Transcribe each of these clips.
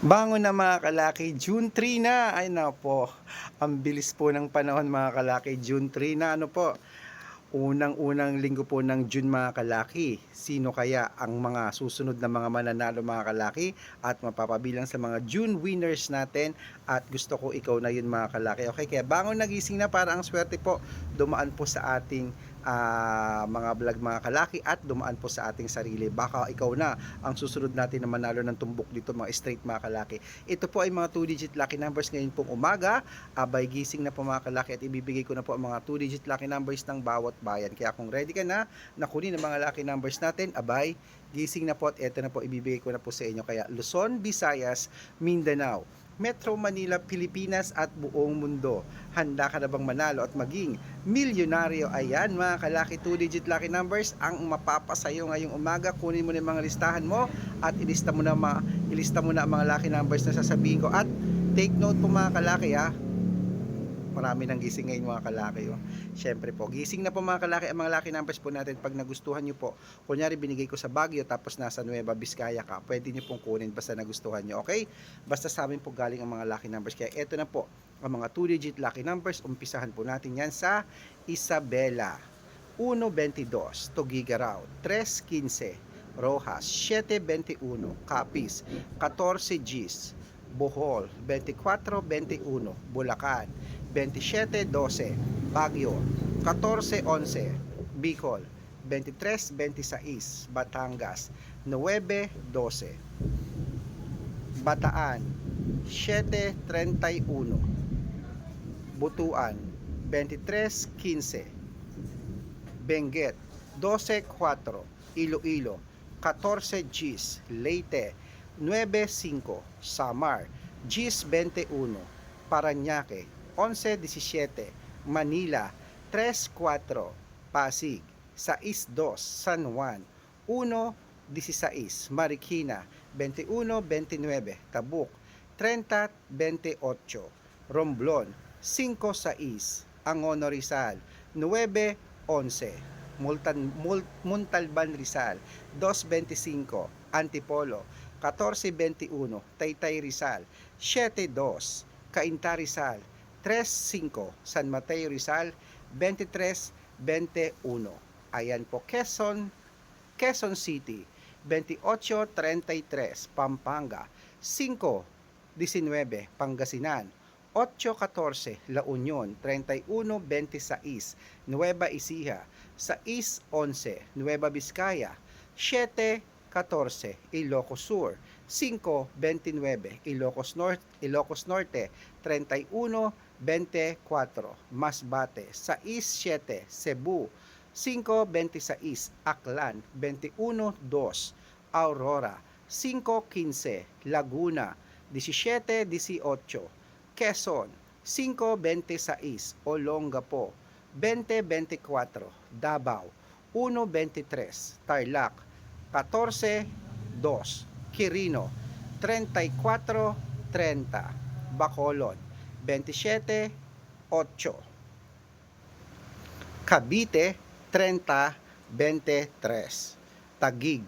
Bangon na mga kalaki, June 3 na. Ay na po, ang bilis po ng panahon mga kalaki, June 3 na. Ano po, unang-unang linggo po ng June mga kalaki. Sino kaya ang mga susunod na mga mananalo mga kalaki at mapapabilang sa mga June winners natin at gusto ko ikaw na yun mga kalaki. Okay, kaya bangon nagising na para ang swerte po dumaan po sa ating ah, mga vlog mga kalaki at dumaan po sa ating sarili. Baka ikaw na ang susunod natin na manalo ng tumbok dito mga straight mga kalaki. Ito po ay mga 2-digit lucky numbers ngayon pong umaga. Abay gising na po mga kalaki at ibibigay ko na po ang mga 2-digit lucky numbers ng bawat bayan. Kaya kung ready ka na, nakunin ang mga lucky numbers natin, abay, gising na po at eto na po ibibigay ko na po sa inyo. Kaya Luzon, Visayas, Mindanao, Metro Manila, Pilipinas at buong mundo. Handa ka na bang manalo at maging milyonaryo? Ayan mga kalaki 2-digit lucky numbers ang mapapasayo ngayong umaga. Kunin mo na mga listahan mo at ilista mo na, ma, ilista mo na ang mga lucky numbers na sasabihin ko. At take note po mga kalaki ha. Marami nang gising ngayon mga kalaki. Oh. Siyempre po, gising na po mga kalaki ang mga lucky numbers po natin pag nagustuhan nyo po. Kunyari binigay ko sa Baguio tapos nasa Nueva Vizcaya ka, pwede nyo pong kunin basta nagustuhan nyo. Okay? Basta sa amin po galing ang mga lucky numbers. Kaya eto na po, ang mga 2-digit lucky numbers. Umpisahan po natin yan sa Isabela. 1.22, Tugigaraw, 3.15, Rojas, 7.21, Capiz, 14 Gs, Bohol, 24.21, Bulacan, 27.12, Baguio, 14.11, Bicol, 23.26, Batangas, 9.12, Bataan, 7.31, Butuan, 23.15, Benguet, 12.4, Iloilo, 14 Gs, Leyte, 9.5, Samar, Gs 21, Paranaque, 11.17, Manila, 3.4, Pasig, 6.2, San Juan, 1.16, Marikina, 21.29, Tabuk, 30.28, Romblon, 5.6, Angono Rizal, 9.11, Multan, Mul, Muntalban Rizal, 2.25, Antipolo, 14.21, Taytay Rizal, 7.2, Cainta Rizal, 3.5, San Mateo Rizal, 23.21. Ayan po, Quezon, Quezon City, 28.33, Pampanga, 5.19, Pangasinan, 8.14, La Union, 31.26, Nueva Ecija, 6.11, Nueva Vizcaya, 7.14, Ilocos Sur, 5.29, Ilocos Norte, Ilocos Norte, 31.24, Masbate, 6.7, Cebu, 5.26, Aklan, 21.2, Aurora, 5.15, Laguna, 17.18, Quezon, 5.26, Olongapo, 20.24, Davao, 1.23, Tarlac, 14.2, Quirino, 34.30, Bacolod, 27.8, Cavite, 30.23, Tagig,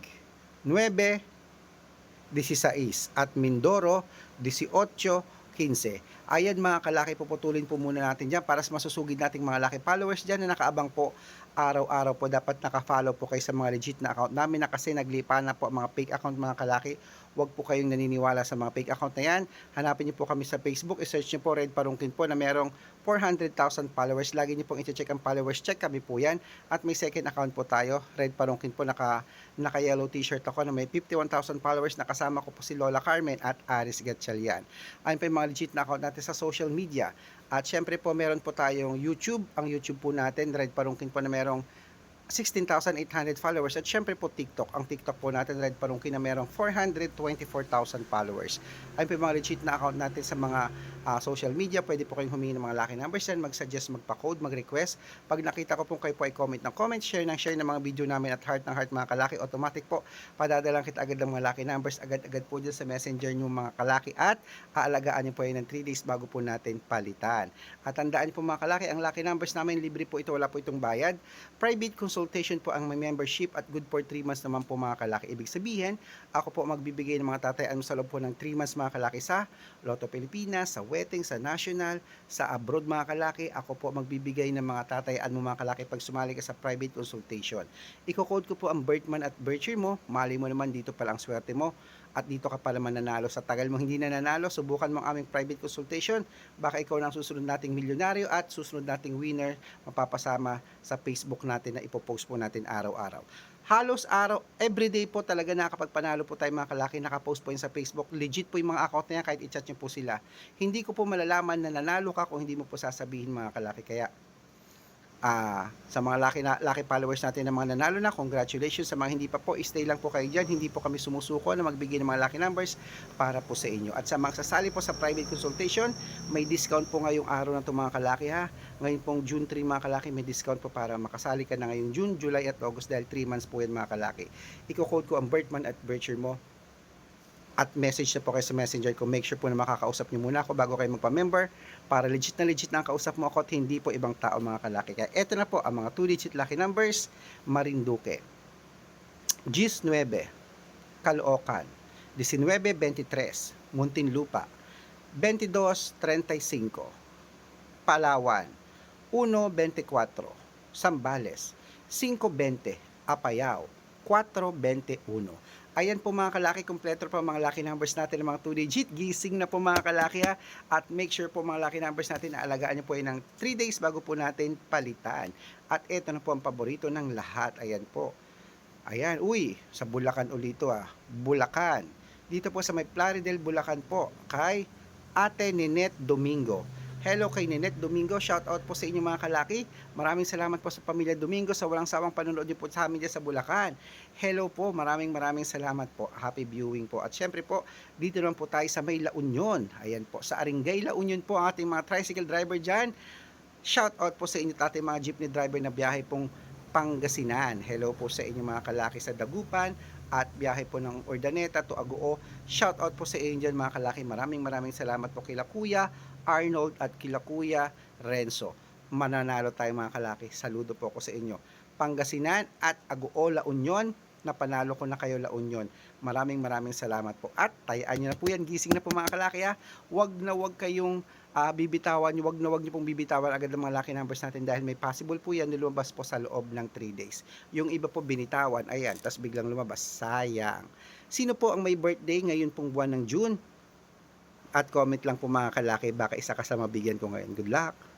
9.16 at Mindoro, 18.15. Ayan mga kalaki, puputulin po muna natin dyan para masusugid nating mga laki followers dyan na nakaabang po araw-araw po dapat naka-follow po kayo sa mga legit na account namin na kasi naglipa na po mga fake account mga kalaki. Huwag po kayong naniniwala sa mga fake account na yan. Hanapin niyo po kami sa Facebook. I-search niyo po Red Parungkin po na merong 400,000 followers. Lagi niyo pong i-check ang followers. Check kami po yan. At may second account po tayo. Red Parungkin po naka, naka yellow t-shirt ako na may 51,000 followers. Nakasama ko po si Lola Carmen at Aris Gatchalian. Ayun po yung mga legit na account natin sa social media. At syempre po meron po tayong YouTube. Ang YouTube po natin, Red Parungkin po na merong 16,800 followers at syempre po TikTok. Ang TikTok po natin Red Parungkin na merong 424,000 followers. Ayun po yung mga legit na account natin sa mga ah, social media. Pwede po kayong humingi ng mga lucky numbers yan, mag-suggest, magpa-code, mag-request. Pag nakita ko po kayo po ay comment ng comment, share ng share ng mga video namin at heart ng heart mga kalaki, automatic po padadalang kita agad ng mga lucky numbers agad-agad po dyan sa messenger nyo mga kalaki at aalagaan nyo po yun ng 3 days bago po natin palitan. At tandaan po mga kalaki, ang lucky numbers namin libre po ito, wala po itong bayad. Private consultation po ang may membership at good for 3 months naman po mga kalaki. Ibig sabihin, ako po magbibigay ng mga tatayaan mo sa loob po ng 3 months mga kalaki sa Lotto Pilipinas, sa wedding, sa national, sa abroad mga kalaki. Ako po magbibigay ng mga tatayaan mo mga kalaki pag sumali ka sa private consultation. Iko-code ko po ang birth month at birth year mo. Mali mo naman dito pala ang swerte mo at dito ka pala mananalo. Sa tagal mo hindi na nanalo, subukan mo ang aming private consultation. Baka ikaw na ang susunod nating milyonaryo at susunod nating winner mapapasama sa Facebook natin na ipopost po natin araw-araw. Halos araw, everyday po talaga nakakapagpanalo po tayo mga kalaki, nakapost po yun sa Facebook. Legit po yung mga account na yan, kahit i-chat nyo po sila. Hindi ko po malalaman na nanalo ka kung hindi mo po sasabihin mga kalaki. Kaya Ah, sa mga lucky, na, lucky followers natin na mga nanalo na, congratulations. Sa mga hindi pa po, stay lang po kayo dyan. Hindi po kami sumusuko na magbigay ng mga lucky numbers para po sa inyo. At sa mga sasali po sa private consultation, may discount po ngayong araw na ito mga kalaki ha. Ngayon pong June 3 mga kalaki, may discount po para makasali ka na ngayong June, July at August dahil 3 months po yan mga kalaki. Iko-code ko ang birth month at birth year mo at message na po kayo sa messenger ko. Make sure po na makakausap niyo muna ako bago kayo magpa-member para legit na legit na ang kausap mo ako at hindi po ibang tao mga kalaki. Kaya eto na po ang mga 2-digit lucky numbers, Marinduque, Gis 9, Caloocan, 1923, Muntinlupa, 2235, Palawan, 124, Sambales, 520, Apayao, 421. Ayan po mga kalaki, kompleto po mga lucky numbers natin ng mga 2 digit. Gising na po mga kalaki ha. At make sure po mga lucky numbers natin na alagaan nyo po yun ng 3 days bago po natin palitan. At ito na po ang paborito ng lahat. Ayan po. Ayan, uy, sa Bulacan ulito ah. Bulacan. Dito po sa may Plaridel, Bulacan po. Kay Ate Ninette Domingo. Hello kay Ninette Domingo. Shout out po sa inyo mga kalaki. Maraming salamat po sa pamilya Domingo sa walang sawang panonood niyo po sa amin sa Bulacan. Hello po, maraming maraming salamat po. Happy viewing po. At syempre po, dito naman po tayo sa may La Union. Ayan po, sa Aringay La Union po ang ating mga tricycle driver dyan. Shout out po sa inyo at ating mga jeepney driver na biyahe pong Pangasinan. Hello po sa inyo mga kalaki sa Dagupan at biyahe po ng Ordaneta to Aguo. Shout out po sa inyo dyan mga kalaki. Maraming maraming salamat po kila Kuya Arnold at kila Kuya Renzo. Mananalo tayo mga kalaki. Saludo po ako sa inyo. Pangasinan at Aguo La Union napanalo ko na kayo La Union. Maraming maraming salamat po. At tayaan nyo na po yan. Gising na po mga kalaki ha. Huwag na huwag kayong ah, bibitawan. Huwag na huwag nyo pong bibitawan agad ng mga lucky numbers natin dahil may possible po yan lumabas po sa loob ng 3 days. Yung iba po binitawan. Ayan. Tapos biglang lumabas. Sayang. Sino po ang may birthday ngayon pong buwan ng June? At comment lang po mga kalaki. Baka isa ka sa mabigyan ko ngayon. Good luck!